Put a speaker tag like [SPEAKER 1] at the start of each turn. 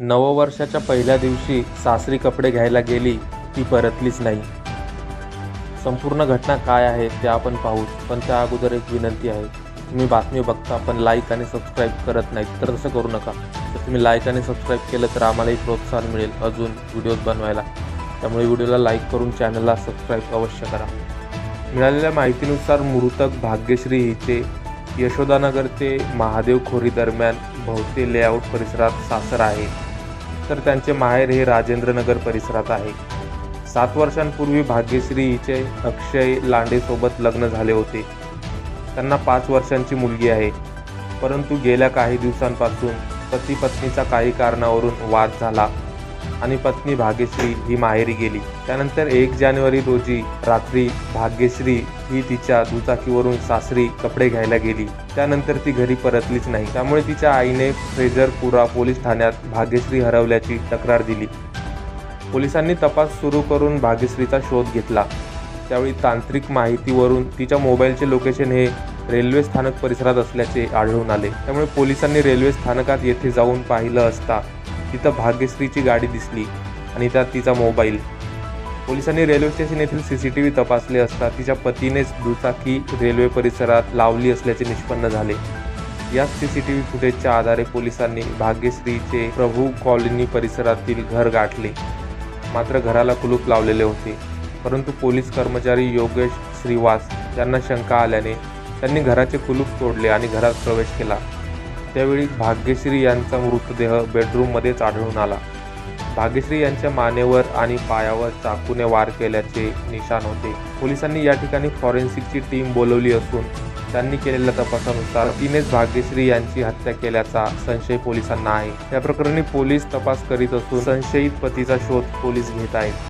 [SPEAKER 1] नववर्षाच्या पहिल्या दिवशी सासरी कपडे घ्यायला गेली ती परतलीच नाही. संपूर्ण घटना काय आहे ते आपण पाहू पण त्या अगोदर एक विनंती आहे. तुम्ही बातमी बघता पण लाईक आणि सबस्क्राईब करत नाहीत तर तसं करू नका. तर तुम्ही लाईक आणि सबस्क्राईब केलं तर आम्हालाही प्रोत्साहन मिळेल अजून व्हिडिओज बनवायला. त्यामुळे व्हिडिओला लाईक करून चॅनलला सबस्क्राईब अवश्य करा. मिळालेल्या माहितीनुसार मृतक भाग्यश्री हिचे यशोदानगर ते महादेव खोरी दरम्यान भोवते लेआउट परिसरात सासर आहे. तर त्यांचे माहेर हे राजेंद्रनगर परिसरात आहे. सात वर्षांपूर्वी भाग्यश्री हिचे अक्षय लांडेसोबत लग्न झाले होते. त्यांना पाच वर्षांची मुलगी आहे. परंतु गेल्या काही दिवसांपासून पती पत्नीचा काही कारणावरून वाद झाला. आणि पत्नी भाग्यश्री ही माहेरी गेली. त्यानंतर एक जानेवारी रोजी रात्री भाग्यश्री ही तिच्या दुचाकीवरून सासरी कपडे घ्यायला गेली. त्यानंतर ती घरी परतलीच नाही. त्यामुळे तिच्या आईने फ्रेझरपुरा पोलीस ठाण्यात भाग्यश्री हरवल्याची तक्रार दिली. पोलिसांनी तपास सुरू करून भाग्यश्रीचा शोध घेतला. त्यावेळी तांत्रिक माहितीवरून तिच्या मोबाईलचे लोकेशन हे रेल्वे स्थानक परिसरात असल्याचे आढळून आले. त्यामुळे पोलिसांनी रेल्वे स्थानकात येथे जाऊन पाहिलं असता तिथं भाग्यश्रीची गाडी दिसली आणि त्यात तिचा मोबाईल. पोलिसांनी रेल्वे स्टेशन येथील सी सी टी व्ही तपासले असता तिच्या पतीनेच दुचाकी रेल्वे परिसरात लावली असल्याचे निष्पन्न झाले. याच सी सी टी व्ही फुटेजच्या आधारे पोलिसांनी भाग्यश्रीचे प्रभू कॉलनी परिसरातील घर गाठले. मात्र घराला कुलूप लावलेले होते. परंतु पोलीस कर्मचारी योगेश श्रीवास यांना शंका आल्याने त्यांनी घराचे कुलूप तोडले आणि घरात प्रवेश केला. त्यावेळी भाग्यश्री यांचा मृतदेह बेडरूममध्येच आढळून आला. भाग्यश्री यांच्या मानेवर आणि पायावर चाकूने वार केल्याचे निशाण होते. पोलिसांनी या ठिकाणी फॉरेन्सिकची टीम बोलवली असून त्यांनी केलेल्या तपासानुसार तिनेच भाग्यश्री यांची हत्या केल्याचा संशय पोलिसांना आहे. या प्रकरणी पोलीस तपास करीत असून संशयित पतीचा शोध पोलीस घेत आहेत.